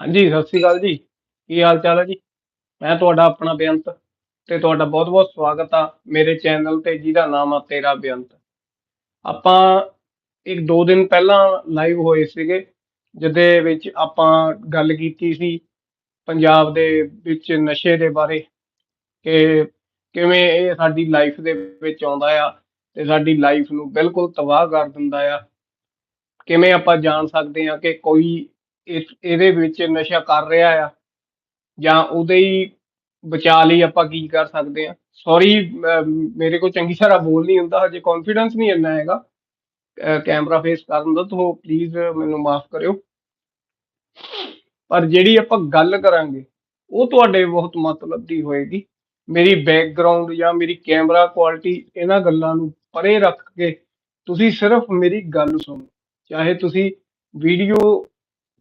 ਹਾਂਜੀ, ਸਤਿ ਸ੍ਰੀ ਅਕਾਲ ਜੀ। ਕੀ ਹਾਲ ਚਾਲ ਹੈ ਜੀ? ਮੈਂ ਤੁਹਾਡਾ ਆਪਣਾ ਬੇਅੰਤ ਤੇ ਤੁਹਾਡਾ ਬਹੁਤ-ਬਹੁਤ ਸਵਾਗਤ ਆ ਮੇਰੇ ਚੈਨਲ ਤੇ, ਜਿਹਦਾ ਨਾਮ ਆ ਤੇਰਾ ਬੇਅੰਤ। ਆਪਾਂ ਇੱਕ ਦੋ ਦਿਨ ਪਹਿਲਾਂ ਲਾਈਵ ਹੋਏ ਸੀਗੇ, ਜਿਹਦੇ ਵਿੱਚ ਆਪਾਂ ਗੱਲ ਕੀਤੀ ਸੀ ਪੰਜਾਬ ਦੇ ਵਿੱਚ ਨਸ਼ੇ ਦੇ ਬਾਰੇ, ਕਿ ਕਿਵੇਂ ਇਹ ਸਾਡੀ ਲਾਈਫ ਦੇ ਵਿੱਚ ਆਉਂਦਾ ਆ ਤੇ ਸਾਡੀ ਲਾਈਫ ਨੂੰ ਬਿਲਕੁਲ ਤਬਾਹ ਕਰ ਦਿੰਦਾ ਆ। ਕਿਵੇਂ ਆਪਾਂ ਜਾਣ ਸਕਦੇ ਹਾਂ ਕਿ ਕੋਈ ਇਹਦੇ ਵਿੱਚ ਨਸ਼ਾ ਕਰ ਰਿਹਾ ਆ, ਜਾਂ ਉਹਦੇ ਹੀ ਬਚਾ ਲਈ ਆਪਾਂ ਕੀ ਕਰ ਸਕਦੇ ਹਾਂ। ਸੌਰੀ ਮੇਰੇ ਕੋਲ ਚੰਗੀ ਤਰ੍ਹਾਂ ਬੋਲ ਨਹੀਂ ਹੁੰਦਾ, ਹਜੇ ਕੌਨਫੀਡੈਂਸ ਨਹੀਂ ਇੰਨਾ ਹੈਗਾ। ਕੈਮਰਾ ਫੇਸ ਕਰਨ ਦਾ, ਤੋਂ ਪਲੀਜ਼ ਮੈਨੂੰ ਮਾਫ ਕਰਿਓ। ਪਰ ਜਿਹੜੀ ਆਪਾਂ ਗੱਲ ਕਰਾਂਗੇ, ਉਹ ਤੁਹਾਡੇ ਬਹੁਤ ਮਤਲਬ ਦੀ ਹੋਏਗੀ। ਮੇਰੀ ਬੈਕਗ੍ਰਾਉਂਡ ਜਾਂ ਮੇਰੀ ਕੈਮਰਾ ਕੁਆਲਿਟੀ ਇਹਨਾਂ ਗੱਲਾਂ ਨੂੰ ਪਰੇ ਰੱਖ ਕੇ ਤੁਸੀਂ ਸਿਰਫ ਮੇਰੀ ਗੱਲ ਸੁਣੋ। ਚਾਹੇ ਤੁਸੀਂ ਵੀਡੀਓ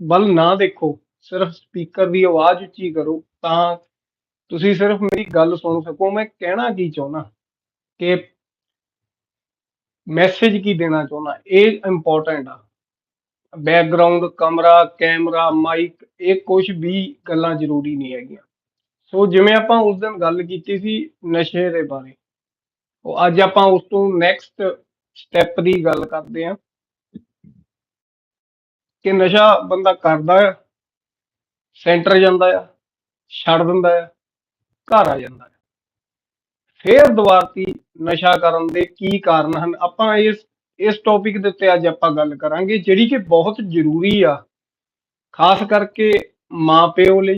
ਵੱਲ ਨਾ ਦੇਖੋ, ਸਿਰਫ ਸਪੀਕਰ ਦੀ ਆਵਾਜ਼ ਉੱਚੀ ਕਰੋ, ਤਾਂ ਤੁਸੀਂ ਸਿਰਫ ਮੇਰੀ ਗੱਲ ਸੁਣ ਸਕੋ, ਮੈਂ ਕਹਿਣਾ ਕੀ ਚਾਹੁੰਦਾ? ਕਿ ਮੈਸੇਜ ਕੀ ਦੇਣਾ ਚਾਹੁੰਦਾ? ਇਹ ਇੰਪੋਰਟੈਂਟ ਆ। ਬੈਕਗ੍ਰਾਉਂਡ ਕਮਰਾ ਕੈਮਰਾ ਮਾਈਕ ਇਹ ਕੁਝ ਵੀ ਗੱਲਾਂ ਜ਼ਰੂਰੀ ਨਹੀਂ ਹੈਗੀਆਂ। ਸੋ ਜਿਵੇਂ ਆਪਾਂ ਉਸ ਦਿਨ ਗੱਲ ਕੀਤੀ ਸੀ ਨਸ਼ੇ ਦੇ ਬਾਰੇ, ਉਹ ਅੱਜ ਆਪਾਂ ਉਸ ਤੋਂ ਨੈਕਸਟ ਸਟੈਪ ਦੀ ਗੱਲ ਕਰਦੇ ਹਾਂ। ਕਿ ਨਸ਼ਾ ਬੰਦਾ ਕਰਦਾ ਆ, ਸੈਂਟਰ ਜਾਂਦਾ ਆ, ਛੱਡ ਦਿੰਦਾ ਆ, ਘਰ ਆ ਜਾਂਦਾ ਆ। ਫੇਰ ਦੁਬਾਰਤੀ ਨਸ਼ਾ ਕਰਨ ਦੇ ਕੀ ਕਾਰਨ ਹਨ? ਆਪਾਂ ਇਸ ਇਸ ਟੌਪਿਕ ਦੇ ਉੱਤੇ ਅੱਜ ਆਪਾਂ ਗੱਲ ਕਰਾਂਗੇ, ਜਿਹੜੀ ਕਿ ਬਹੁਤ ਜ਼ਰੂਰੀ ਆ, ਖਾਸ ਕਰਕੇ ਮਾਪਿਓ ਲਈ,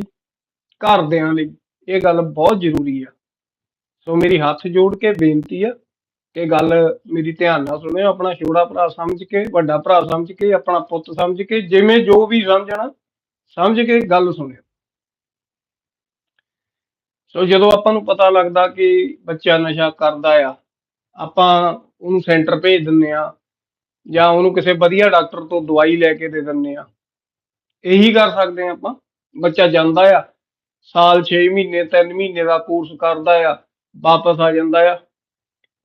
ਘਰਦਿਆਂ ਲਈ। ਇਹ ਗੱਲ ਬਹੁਤ ਜ਼ਰੂਰੀ ਆ। ਸੋ ਮੇਰੀ ਹੱਥ ਜੋੜ ਕੇ ਬੇਨਤੀ ਆ ਕਿ ਗੱਲ ਮੇਰੀ ਧਿਆਨ ਨਾਲ ਸੁਣਿਓ ਆਪਣਾ ਛੋੜਾ ਭਰਾ ਸਮਝ ਕੇ, ਵੱਡਾ ਭਰਾ ਸਮਝ ਕੇ, ਆਪਣਾ ਪੁੱਤ ਸਮਝ ਕੇ, ਜਿਵੇਂ ਜੋ ਵੀ ਸਮਝਣਾ ਸਮਝ ਕੇ ਗੱਲ ਸੁਣਿਓ। ਸੋ ਜਦੋਂ ਆਪਾਂ ਨੂੰ ਪਤਾ ਲੱਗਦਾ ਕਿ ਬੱਚਾ ਨਸ਼ਾ ਕਰਦਾ ਆ, ਆਪਾਂ ਉਹਨੂੰ ਸੈਂਟਰ ਭੇਜ ਦਿੰਨੇ ਆ ਜਾਂ ਉਹਨੂੰ ਕਿਸੇ ਵਧੀਆ ਡਾਕਟਰ ਤੋਂ ਦਵਾਈ ਲੈ ਕੇ ਦੇ ਦਿੰਨੇ ਆ ਇਹੀ ਕਰ ਸਕਦੇ ਆ ਆਪਾਂ। ਬੱਚਾ ਜਾਂਦਾ ਆ, ਸਾਲ 6 ਮਹੀਨੇ 3 ਮਹੀਨੇ ਦਾ ਕੋਰਸ ਕਰਦਾ ਆ, ਵਾਪਸ ਆ ਜਾਂਦਾ ਆ।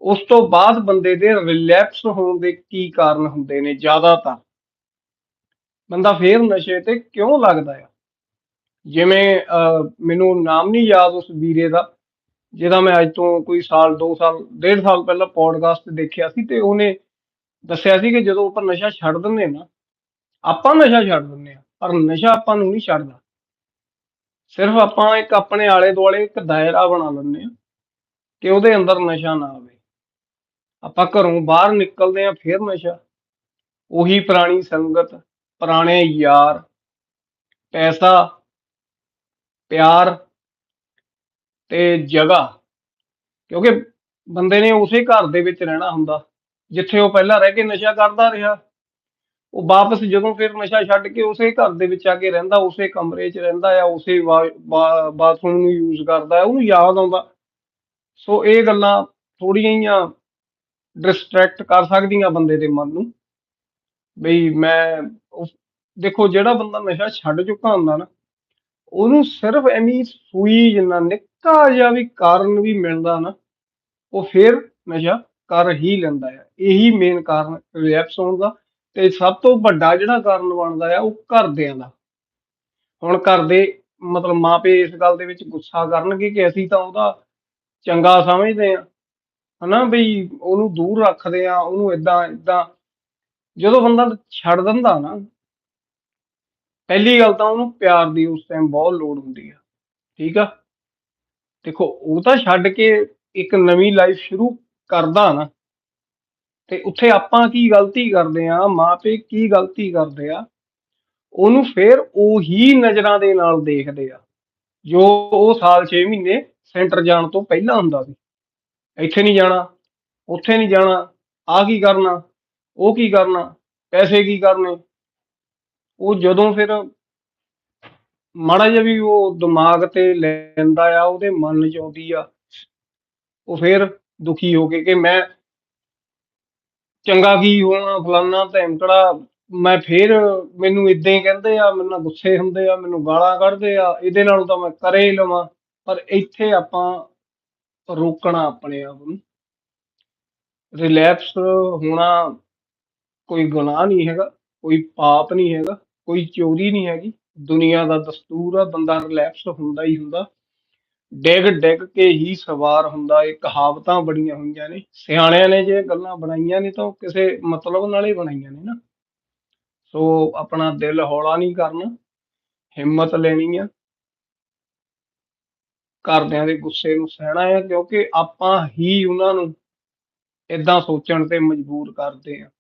ਉਸ ਤੋਂ ਬਾਅਦ ਬੰਦੇ ਦੇ ਰਿਲੈਕਸ ਹੋਣ ਦੇ ਕੀ ਕਾਰਨ ਹੁੰਦੇ ਨੇ ਜ਼ਿਆਦਾਤਰ? ਬੰਦਾ ਫੇਰ ਨਸ਼ੇ ਤੇ ਕਿਉਂ ਲੱਗਦਾ ਆ? ਜਿਵੇਂ ਮੈਨੂੰ ਨਾਮ ਨਹੀਂ ਯਾਦ ਉਸ ਵੀਰੇ ਦਾ, ਜਿਹਦਾ ਮੈਂ ਅੱਜ ਤੋਂ ਕੋਈ ਸਾਲ 2 ਸਾਲ, ਡੇਢ ਸਾਲ ਪਹਿਲਾਂ ਪੋਡਕਾਸਟ ਦੇਖਿਆ ਸੀ ਤੇ ਉਹਨੇ ਦੱਸਿਆ ਸੀ ਕਿ ਜਦੋਂ ਆਪਾਂ ਨਸ਼ਾ ਛੱਡ ਦਿੰਦੇ ਨਾ, ਆਪਾਂ ਨਸ਼ਾ ਛੱਡ ਦਿੰਦੇ ਆ ਪਰ ਨਸ਼ਾ ਆਪਾਂ ਨੂੰ ਨਹੀਂ ਛੱਡਦਾ। ਸਿਰਫ ਆਪਾਂ ਇੱਕ ਆਪਣੇ ਆਲੇ ਦੁਆਲੇ ਇੱਕ ਦਾਇਰਾ ਬਣਾ ਲੈਂਦੇ ਆ ਕਿ ਉਹਦੇ ਅੰਦਰ ਨਸ਼ਾ ਨਾ ਆਵੇ। ਆਪਾਂ ਘਰੋਂ ਬਾਹਰ ਨਿਕਲਦੇ ਆ ਫਿਰ ਨਸ਼ਾ। ਉਹੀ ਪੁਰਾਣੀ ਸੰਗਤ, ਪੁਰਾਣੇ ਯਾਰ, ਪੈਸਾ, ਪਿਆਰ ਤੇ ਜਗ੍ਹਾ। ਕਿਉਂਕਿ ਬੰਦੇ ਨੇ ਉਸੇ ਘਰ ਦੇ ਵਿੱਚ ਰਹਿਣਾ ਹੁੰਦਾ, ਜਿੱਥੇ ਉਹ ਪਹਿਲਾਂ ਰਹਿ ਕੇ ਨਸ਼ਾ ਕਰਦਾ ਰਿਹਾ। ਉਹ ਵਾਪਸ ਜਦੋਂ ਫਿਰ ਨਸ਼ਾ ਛੱਡ ਕੇ ਉਸੇ ਘਰ ਦੇ ਵਿੱਚ ਆ ਕੇ ਰਹਿੰਦਾ, ਉਸੇ ਕਮਰੇ 'ਚ ਰਹਿੰਦਾ ਆ ਉਸੇ ਬਾਥਰੂਮ ਨੂੰ ਯੂਜ਼ ਕਰਦਾ, ਉਹਨੂੰ ਯਾਦ ਆਉਂਦਾ। ਸੋ ਇਹ ਗੱਲਾਂ ਥੋੜੀਆਂ ਜੀਆਂ ਡਿਸਟਰੈਕਟ ਕਰ ਸਕਦੀਆਂ ਬੰਦੇ ਦੇ ਮਨ ਨੂੰ। ਬਈ ਮੈਂ ਦੇਖੋ, ਜਿਹੜਾ ਬੰਦਾ ਨਸ਼ਾ ਛੱਡ ਚੁੱਕਾ ਹੁੰਦਾ ਨਾ, ਉਹਨੂੰ ਸਿਰਫ ਐਵੇਂ ਸੂਈ ਜਿੰਨਾ ਨਿੱਕਾ ਜਿਹਾ ਵੀ ਕਾਰਨ ਵੀ ਮਿਲਦਾ ਨਾ, ਉਹ ਫਿਰ ਨਸ਼ਾ ਕਰ ਹੀ ਲੈਂਦਾ ਹੈ ਇਹੀ ਮੇਨ ਕਾਰਨ ਰਿਲੈਕਸ ਹੋਣ ਦਾ ਤੇ ਸਭ ਤੋਂ ਵੱਡਾ ਜਿਹੜਾ ਕਾਰਨ ਬਣਦਾ ਆ, ਉਹ ਘਰਦਿਆਂ ਦਾ। ਹੁਣ ਘਰ ਦੇ ਮਤਲਬ ਮਾਪੇ ਇਸ ਗੱਲ ਦੇ ਵਿੱਚ ਗੁੱਸਾ ਕਰਨਗੇ ਕਿ ਅਸੀਂ ਤਾਂ ਉਹਦਾ ਚੰਗਾ ਸਮਝਦੇ ਆ। ਹਨਾ ਬਈ ਉਹਨੂੰ ਦੂਰ ਰੱਖਦੇ ਆ, ਉਹਨੂੰ ਇਦਾਂ ਇਦਾਂ ਜਦੋਂ ਬੰਦਾ ਛੱਡ ਦਿੰਦਾ ਨਾ, ਪਹਿਲੀ ਗੱਲ ਤਾਂ ਉਹਨੂੰ ਪਿਆਰ ਦੀ ਉਸ ਟਾਈਮ ਬਹੁਤ ਲੋੜ ਹੁੰਦੀ ਆ, ਠੀਕ ਆ? ਦੇਖੋ, ਉਹ ਤਾਂ ਛੱਡ ਕੇ ਇੱਕ ਨਵੀਂ ਲਾਈਫ ਸ਼ੁਰੂ ਕਰਦਾ ਨਾ, ਤੇ ਉੱਥੇ ਆਪਾਂ ਕੀ ਗਲਤੀ ਕਰਦੇ ਆ ਮਾਪੇ ਕੀ ਗਲਤੀ ਕਰਦੇ ਆ, ਉਹਨੂੰ ਫੇਰ ਉਹੀ ਨਜ਼ਰਾਂ ਦੇ ਨਾਲ ਦੇਖਦੇ ਆ, ਜੋ ਉਹ ਸਾਲ 6 ਮਹੀਨੇ ਸੈਂਟਰ ਜਾਣ ਤੋਂ ਪਹਿਲਾਂ ਹੁੰਦਾ ਸੀ। ਇੱਥੇ ਨਹੀਂ ਜਾਣਾ, ਉੱਥੇ ਨਹੀਂ ਜਾਣਾ ਆ ਕੀ ਕਰਨਾ, ਉਹ ਕੀ ਕਰਨਾ, ਪੈਸੇ ਕੀ ਕਰਨੇ। ਉਹ ਜਦੋਂ ਫਿਰ ਮਾੜਾ ਜਿਹਾ ਵੀ ਉਹ ਦਿਮਾਗ ਤੇ ਲੈਂਦਾ ਆ, ਉਹਦੇ ਮਨ 'ਚ ਆਉਂਦੀ ਆ, ਉਹ ਫਿਰ ਦੁਖੀ ਹੋ ਕੇ ਕਿ ਮੈਂ ਚੰਗਾ ਕੀ ਹੋਣਾ, ਫਲਾਨਾ ਧੈਂਕੜਾ ਮੈਂ ਫੇਰ ਮੈਨੂੰ ਇਦਾਂ ਹੀ ਕਹਿੰਦੇ ਆ ਮੈਨੂੰ ਗੁੱਸੇ ਹੁੰਦੇ ਆ, ਮੈਨੂੰ ਗਾਲਾਂ ਕੱਢਦੇ ਆ, ਇਹਦੇ ਨਾਲੋਂ ਤਾਂ ਮੈਂ ਕਰੇ ਹੀ ਲਵਾਂ। ਪਰ ਇੱਥੇ ਆਪਾਂ ਰੋਕਣਾ ਆਪਣੇ ਆਪ ਨੂੰ। ਰਿਲੈਕਸ ਹੋਣਾ ਕੋਈ ਗੁਨਾਹ ਨਹੀਂ ਹੈਗਾ, ਕੋਈ ਪਾਪ ਨਹੀਂ ਹੈਗਾ, ਕੋਈ ਚੋਰੀ ਨਹੀਂ ਹੈਗੀ। ਦੁਨੀਆ ਦਾ ਦਸਤੂਰ ਆ, ਬੰਦਾ ਰਿਲੈਕਸ ਹੁੰਦਾ ਹੀ ਹੁੰਦਾ। ਡਿੱਗ ਡਿੱਗ ਕੇ ਹੀ ਸਵਾਰ ਹੁੰਦਾ, ਇਹ ਕਹਾਵਤਾਂ ਬੜੀਆਂ ਹੋਈਆਂ ਨੇ। ਸਿਆਣਿਆਂ ਨੇ ਜੇ ਗੱਲਾਂ ਬਣਾਈਆਂ ਨੇ ਤਾਂ ਉਹ ਕਿਸੇ ਮਤਲਬ ਨਾਲ ਹੀ ਬਣਾਈਆਂ ਨੇ ਨਾ। ਸੋ ਆਪਣਾ ਦਿਲ ਹੌਲਾ ਨਹੀਂ ਕਰਨਾ, ਹਿੰਮਤ ਲੈਣੀ ਆ। ਘਰਦਿਆਂ ਦੇ ਗੁੱਸੇ ਨੂੰ ਸਹਿਣਾ ਆ, ਕਿਉਂਕਿ ਆਪਾਂ ਹੀ ਉਹਨਾਂ ਨੂੰ ਇਦਾਂ ਸੋਚਣ ਤੇ ਮਜਬੂਰ ਕਰਦੇ ਆ।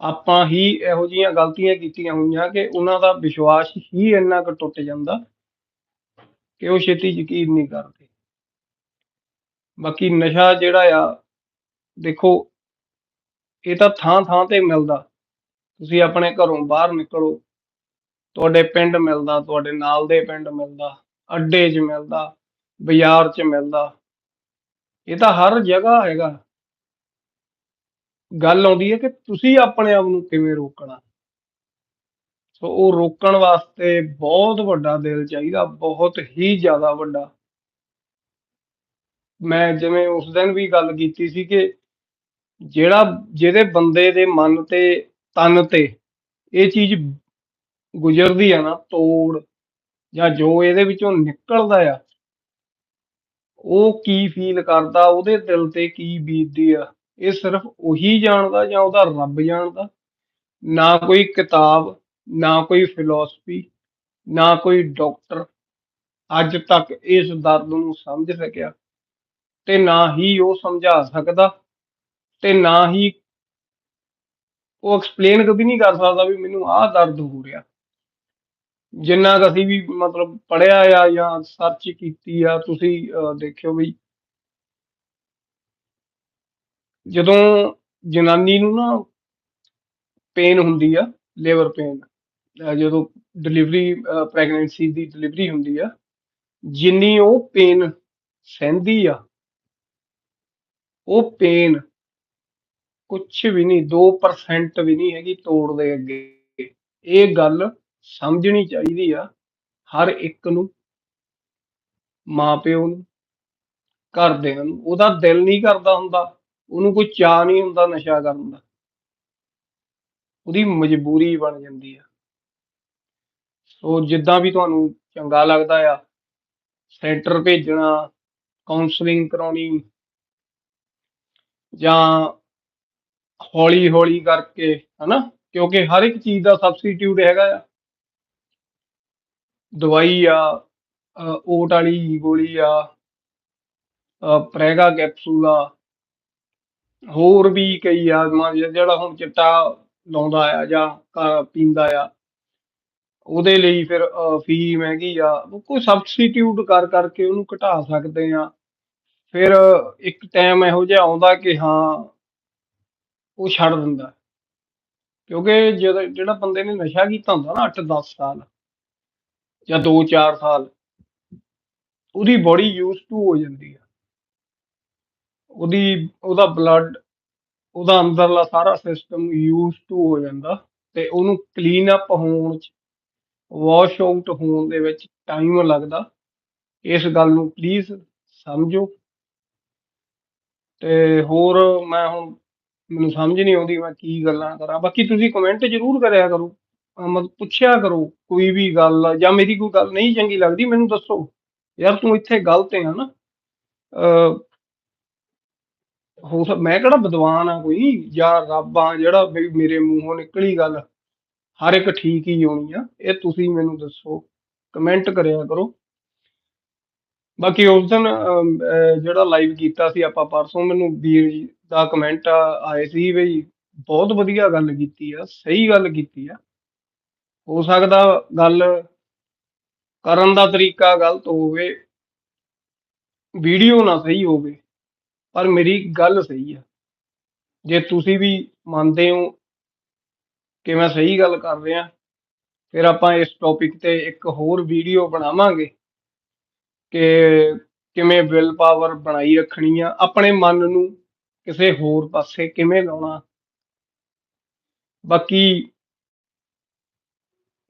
ਆਪਾਂ ਹੀ ਇਹੋ ਜਿਹੀਆਂ ਗਲਤੀਆਂ ਕੀਤੀਆਂ ਹੋਈਆਂ ਕਿ ਉਹਨਾਂ ਦਾ ਵਿਸ਼ਵਾਸ ਹੀ ਇੰਨਾ ਕੁ ਟੁੱਟ ਜਾਂਦਾ ਕਿ ਉਹ ਛੇਤੀ ਯਕੀਨ ਨਹੀਂ ਕਰਦੇ। ਬਾਕੀ ਨਸ਼ਾ ਜਿਹੜਾ ਆ, ਦੇਖੋ, ਇਹ ਤਾਂ ਥਾਂ ਥਾਂ ਤੇ ਮਿਲਦਾ। ਤੁਸੀਂ ਆਪਣੇ ਘਰੋਂ ਬਾਹਰ ਨਿਕਲੋ, ਤੁਹਾਡੇ ਪਿੰਡ ਮਿਲਦਾ, ਤੁਹਾਡੇ ਨਾਲ ਦੇ ਪਿੰਡ ਮਿਲਦਾ। ਅੱਡੇ 'ਚ ਮਿਲਦਾ, ਬਾਜ਼ਾਰ 'ਚ ਮਿਲਦਾ। ਇਹ ਤਾਂ ਹਰ ਜਗ੍ਹਾ ਹੈਗਾ। ਗੱਲ ਆਉਂਦੀ ਹੈ ਕਿ ਤੁਸੀਂ ਆਪਣੇ ਆਪ ਨੂੰ ਕਿਵੇਂ ਰੋਕਣਾ? ਸੋ ਉਹ ਰੋਕਣ ਵਾਸਤੇ ਬਹੁਤ ਵੱਡਾ ਦਿਲ ਚਾਹੀਦਾ, ਬਹੁਤ ਹੀ ਜ਼ਿਆਦਾ ਵੱਡਾ। ਮੈਂ ਜਿਵੇਂ ਉਸ ਦਿਨ ਵੀ ਗੱਲ ਕੀਤੀ ਸੀ ਕਿ ਜਿਹੜਾ, ਜਿਹਦੇ ਬੰਦੇ ਦੇ ਮਨ ਤੇ, ਤਨ ਤੇ ਇਹ ਚੀਜ਼ ਗੁਜ਼ਰਦੀ ਆ ਨਾ, ਤੋੜ ਜਾਂ ਜੋ ਇਹਦੇ ਵਿੱਚੋਂ ਨਿਕਲਦਾ ਆ, ਉਹ ਕੀ ਫੀਲ ਕਰਦਾ, ਉਹਦੇ ਦਿਲ ਤੇ ਕੀ ਬੀਤਦੀ ਆ, ਇਹ ਸਿਰਫ ਉਹੀ ਜਾਣਦਾ ਜਾਂ ਉਹਦਾ ਰੱਬ ਜਾਣਦਾ? ਨਾ ਕੋਈ ਕਿਤਾਬ, ਨਾ ਕੋਈ ਫਿਲਾਸਫੀ ਨਾ ਕੋਈ ਡਾਕਟਰ ਅੱਜ ਤੱਕ ਇਸ ਦਰਦ ਨੂੰ ਸਮਝ ਸਕਿਆ ਤੇ ਨਾ ਹੀ ਉਹ ਸਮਝਾ ਸਕਦਾ ਤੇ ਨਾ ਹੀ ਉਹ ਐਕਸਪਲੇਨ ਕਦੀ ਨਹੀਂ ਕਰ ਸਕਦਾ ਵੀ ਮੈਨੂੰ ਆਹ ਦਰਦ ਹੋ ਰਿਹਾ। ਜਿੰਨਾ ਕੁ ਅਸੀਂ ਵੀ ਮਤਲਬ ਪੜਿਆ ਆ ਜਾਂ ਸਰਚ ਕੀਤੀ ਆ, ਤੁਸੀਂ ਦੇਖਿਓ ਵੀ ਜਦੋਂ ਜਨਾਨੀ ਨੂੰ ਨਾ ਪੇਨ ਹੁੰਦੀ ਆ ਲੇਬਰ ਪੇਨ ਜਦੋਂ ਡਿਲੀਵਰੀ ਪ੍ਰੈਗਨੈਂਸੀ ਦੀ ਡਿਲੀਵਰੀ ਹੁੰਦੀ ਆ, ਜਿੰਨੀ ਉਹ ਪੇਨ ਸਹਿੰਦੀ ਆ, ਉਹ ਪੇਨ ਕੁਝ ਵੀ ਨਹੀਂ 2% ਵੀ ਨਹੀਂ ਹੈਗੀ ਤੋੜ ਦੇ ਅੱਗੇ। ਇਹ ਗੱਲ ਸਮਝਣੀ ਚਾਹੀਦੀ ਆ ਹਰ ਇੱਕ ਨੂੰ, ਮਾਪਿਓ ਨੂੰ, ਘਰਦਿਆਂ ਨੂੰ। ਉਹਦਾ ਦਿਲ ਨਹੀਂ ਕਰਦਾ ਹੁੰਦਾ, ਉਹਨੂੰ ਕੋਈ ਚਾਹ ਨਹੀਂ ਹੁੰਦਾ ਨਸ਼ਾ ਕਰਨ ਦਾ। ਉਹਦੀ ਮਜਬੂਰੀ ਬਣ ਜਾਂਦੀ ਆ। ਸੋ ਜਿੱਦਾਂ ਵੀ ਤੁਹਾਨੂੰ ਚੰਗਾ ਲੱਗਦਾ ਆ, ਸੈਂਟਰ ਭੇਜਣਾ ਕਾਉਂਸਲਿੰਗ ਕਰਾਉਣੀ, ਜਾਂ ਹੌਲੀ ਹੌਲੀ ਕਰਕੇ, ਹਨਾ? ਕਿਉਂਕਿ ਹਰ ਇੱਕ ਚੀਜ਼ ਦਾ ਸਬਸਟੀਟਿਊਟ ਹੈਗਾ ਆ। ਦਵਾਈ ਆ ਓਟ ਵਾਲੀ ਗੋਲੀ ਆ ਪ੍ਰੈਗਾ ਕੈਪਸੂਲ ਆ, ਹੋਰ ਵੀ ਕਈ ਆ ਜਿਹੜਾ ਹੁਣ ਚਿੱਟਾ ਲਾਉਂਦਾ ਆ ਜਾਂ ਪੀਂਦਾ ਆ, ਉਹਦੇ ਲਈ ਫਿਰ ਫੀ ਮਹਿੰਗੀ ਆ ਕੋਈ ਸਬਸਟੀਟਿਊਟ ਕਰ ਕਰਕੇ ਉਹਨੂੰ ਘਟਾ ਸਕਦੇ ਆ। ਫਿਰ ਇੱਕ ਟਾਈਮ ਇਹੋ ਜਿਹਾ ਆਉਂਦਾ ਕਿ ਹਾਂ, ਉਹ ਛੱਡ ਦਿੰਦਾ। ਕਿਉਂਕਿ ਜਦੋਂ, ਜਿਹੜਾ ਬੰਦੇ ਨੇ ਨਸ਼ਾ ਕੀਤਾ ਹੁੰਦਾ ਨਾ 8-10 ਸਾਲ ਜਾਂ 2-4 ਸਾਲ, ਉਹਦੀ ਬੋਡੀ ਯੂਜ਼ ਟੂ ਹੋ ਜਾਂਦੀ ਆ। ਉਹਦੀ, ਉਹਦਾ ਬਲੱਡ ਉਹਦਾ ਅੰਦਰਲਾ ਸਾਰਾ ਸਿਸਟਮ ਯੂਜ਼ ਟੂ ਹੋ ਜਾਂਦਾ ਤੇ ਉਹਨੂੰ ਕਲੀਨ ਅਪ ਹੋਣ ਚ ਵਾਸ਼ ਆਊਟ ਹੋਣ ਦੇ ਵਿੱਚ ਟਾਈਮ ਲੱਗਦਾ। ਇਸ ਗੱਲ ਨੂੰ ਪਲੀਜ਼ ਸਮਝੋ। ਤੇ ਹੋਰ ਮੈਂ ਹੁਣ, ਮੈਨੂੰ ਸਮਝ ਨਹੀਂ ਆਉਂਦੀ ਮੈਂ ਕੀ ਗੱਲਾਂ ਕਰਾਂ। ਬਾਕੀ ਤੁਸੀਂ ਕਮੈਂਟ ਜ਼ਰੂਰ ਕਰਿਆ ਕਰੋ। ਅਹ ਮਤਲਬ ਪੁੱਛਿਆ ਕਰੋ, ਕੋਈ ਵੀ ਗੱਲ ਜਾਂ ਮੇਰੀ ਕੋਈ ਗੱਲ ਨਹੀਂ ਚੰਗੀ ਲੱਗਦੀ, ਮੈਨੂੰ ਦੱਸੋ। ਯਾਰ ਤੂੰ ਇੱਥੇ ਗਲਤ ਹੈ ਨਾ। ਹੋ ਸਕ, ਮੈਂ ਕਿਹੜਾ ਵਿਦਵਾਨ ਆ ਕੋਈ? ਜਾਂ ਰੱਬ ਆ ਜਿਹੜਾ ਮੇਰੇ ਮੂੰਹੋਂ ਨਿਕਲੀ ਗੱਲ। ਹਰ ਇੱਕ ਠੀਕ ਹੀ ਹੋਣੀ ਆ। ਇਹ ਤੁਸੀਂ ਮੈਨੂੰ ਦੱਸੋ। ਕਮੈਂਟ ਕਰਿਆ ਕਰੋ। ਬਾਕੀ ਉਸ ਦਿਨ ਜਿਹੜਾ ਲਾਈਵ ਕੀਤਾ ਸੀ ਆਪਾਂ ਪਰਸੋਂ, ਮੈਨੂੰ ਵੀਰ ਜੀ ਦਾ ਕਮੈਂਟ ਆਏ ਸੀ ਵੀ ਬਹੁਤ ਵਧੀਆ ਗੱਲ ਕੀਤੀ ਆ, ਸਹੀ ਗੱਲ ਕੀਤੀ ਆ। ਹੋ ਸਕਦਾ ਗੱਲ ਕਰਨ ਦਾ ਤਰੀਕਾ ਗਲਤ ਹੋਵੇ, ਵੀਡੀਓ ਨਾ ਸਹੀ ਹੋਵੇ, ਪਰ ਮੇਰੀ ਗੱਲ ਸਹੀ ਆ। ਜੇ ਤੁਸੀਂ ਵੀ ਮੰਨਦੇ ਹੋ ਕਿ ਮੈਂ ਸਹੀ ਗੱਲ ਕਰ ਰਿਹਾ, ਫਿਰ ਆਪਾਂ ਇਸ ਟੌਪਿਕ ਤੇ ਇੱਕ ਹੋਰ ਵੀਡੀਓ ਬਣਾਵਾਂਗੇ ਕਿ ਕਿਵੇਂ ਵਿਲ ਪਾਵਰ ਬਣਾਈ ਰੱਖਣੀ ਆ, ਆਪਣੇ ਮਨ ਨੂੰ ਕਿਸੇ ਹੋਰ ਪਾਸੇ ਕਿਵੇਂ ਲਾਉਣਾ। ਬਾਕੀ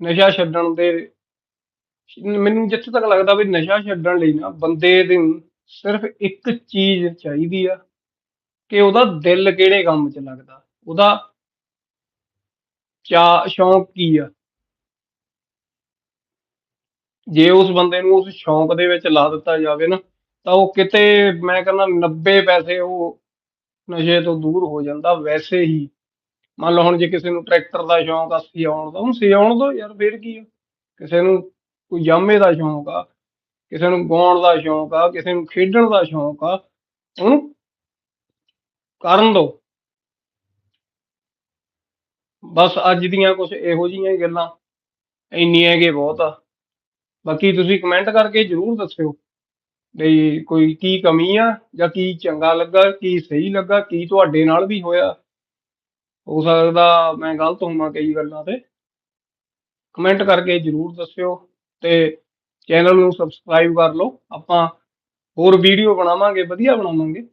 ਨਸ਼ਾ ਛੱਡਣ ਦੇ ਮੈਨੂੰ ਜਿੱਥੇ ਤੱਕ ਲੱਗਦਾ ਵੀ ਨਸ਼ਾ ਛੱਡਣ ਲਈ ਨਾ ਬੰਦੇ ਦੇ ਸਿਰਫ ਇੱਕ ਚੀਜ਼ ਚਾਹੀਦੀ ਆ ਕਿ ਉਹਦਾ ਦਿਲ ਕਿਹੜੇ ਕੰਮ 'ਚ ਲੱਗਦਾ, ਉਹਦਾ ਚਾ, ਸ਼ੌਂਕ ਕੀ ਆ। ਜੇ ਉਸ ਬੰਦੇ ਨੂੰ ਉਸ ਸ਼ੌਂਕ ਦੇ ਵਿੱਚ ਲਾ ਦਿੱਤਾ ਜਾਵੇ ਨਾ, ਤਾਂ ਉਹ ਕਿਤੇ, ਮੈਂ ਕਹਿੰਦਾ 90 ਪੈਸੇ ਉਹ ਨਸ਼ੇ ਤੋਂ ਦੂਰ ਹੋ ਜਾਂਦਾ, ਵੈਸੇ ਹੀ ਮੰਨ ਲਓ ਹੁਣ ਜੇ ਕਿਸੇ ਨੂੰ ਟਰੈਕਟਰ ਦਾ ਸ਼ੌਂਕ ਆ ਸਿਆਉਣ ਦਾ, ਉਹਨੂੰ ਸਿਆਉਣ ਦੋ ਯਾਰ, ਫੇਰ ਕੀ ਆ? ਕਿਸੇ ਨੂੰ ਕੋਈ ਜਾਮੇ ਦਾ ਸ਼ੌਂਕ ਆ, ਕਿਸੇ ਨੂੰ ਗਾਉਣ ਦਾ ਸ਼ੌਂਕ ਆ, ਕਿਸੇ ਨੂੰ ਖੇਡਣ ਦਾ ਸ਼ੌਂਕ ਆ, ਉਹਨੂੰ ਕਰਨ ਦੋ। ਬਸ ਅੱਜ ਦੀਆਂ ਕੁਝ ਇਹੋ ਜਿਹੀਆਂ ਗੱਲਾਂ, ਇੰਨੀਆਂ ਕਿ ਬਹੁਤ ਆ। ਬਾਕੀ ਤੁਸੀਂ ਕਮੈਂਟ ਕਰਕੇ ਜਰੂਰ ਦੱਸਿਓ ਬਈ ਕੋਈ ਕੀ ਕਮੀ ਆ ਜਾਂ ਕੀ ਚੰਗਾ ਲੱਗਾ, ਕੀ ਸਹੀ ਲੱਗਾ, ਕੀ ਤੁਹਾਡੇ ਨਾਲ ਵੀ ਹੋਇਆ। ਹੋ ਸਕਦਾ ਮੈਂ ਗਲਤ ਹੋਵਾਂ ਕਈ ਗੱਲਾਂ ਤੇ। ਕਮੈਂਟ ਕਰਕੇ ਜਰੂਰ ਦੱਸਿਓ ਤੇ ਚੈਨਲ ਨੂੰ ਸਬਸਕ੍ਰਾਈਬ ਕਰ ਲਓ। ਆਪਾਂ ਹੋਰ ਵੀਡੀਓ ਬਣਾਵਾਂਗੇ, ਵਧੀਆ ਬਣਾਵਾਂਗੇ।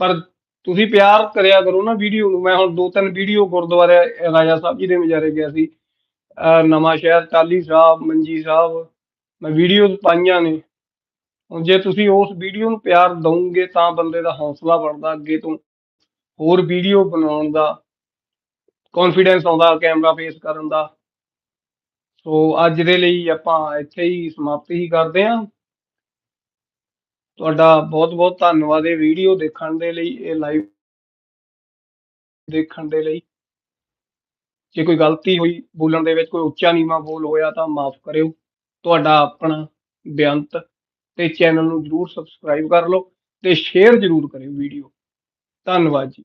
ਪਰ ਤੁਸੀਂ ਪਿਆਰ ਕਰਿਆ ਕਰੋ ਨਾ ਵੀਡੀਓ ਨੂੰ। ਮੈਂ ਹੁਣ ਦੋ ਤਿੰਨ ਵੀਡੀਓ ਗੁਰਦੁਆਰੇ ਰਾਜਾ ਸਾਹਿਬ ਜੀ ਦੇ ਮਜਾਰੇ ਗਿਆ ਸੀ। ਨਵਾਂ ਸ਼ਹਿਰ ਟਾਲੀ ਸਾਹਿਬ, ਮੰਜੀ ਸਾਹਿਬ। ਮੈਂ ਵੀਡੀਓ ਪਾਈਆਂ ਨੇ। ਹੁਣ ਜੇ ਤੁਸੀਂ ਉਸ ਵੀਡੀਓ ਨੂੰ ਪਿਆਰ ਦਵੋਗੇ ਤਾਂ ਬੰਦੇ ਦਾ ਹੌਸਲਾ ਬਣਦਾ ਅੱਗੇ ਤੋਂ। ਹੋਰ ਵੀਡੀਓ ਬਣਾਉਣ ਦਾ ਕੌਨਫੀਡੈਂਸ ਆਉਂਦਾ ਕੈਮਰਾ ਫੇਸ ਕਰਨ ਦਾ। ਸੋ ਅੱਜ ਦੇ ਲਈ ਆਪਾਂ ਇੱਥੇ ਹੀ ਸਮਾਪਤੀ ਹੀ ਕਰਦੇ ਹਾਂ। ਤੁਹਾਡਾ ਬਹੁਤ ਬਹੁਤ ਧੰਨਵਾਦ ਇਹ ਵੀਡੀਓ ਦੇਖਣ ਦੇ ਲਈ, ਇਹ ਲਾਈਵ ਦੇਖਣ ਦੇ ਲਈ। ਜੇ ਕੋਈ ਗਲਤੀ ਹੋਈ, ਬੋਲਣ ਦੇ ਵਿੱਚ ਕੋਈ ਉੱਚਾ ਨੀਵਾਂ ਬੋਲ ਹੋਇਆ ਤਾਂ ਮਾਫ ਕਰਿਓ। ਤੁਹਾਡਾ ਆਪਣਾ ਬੇਅੰਤ ਤੇ ਚੈਨਲ ਨੂੰ ਜਰੂਰ ਸਬਸਕ੍ਰਾਈਬ ਕਰ ਲਓ ਤੇ ਸ਼ੇਅਰ ਜਰੂਰ ਕਰਿਓ ਵੀਡੀਓ ਧੰਨਵਾਦ ਜੀ।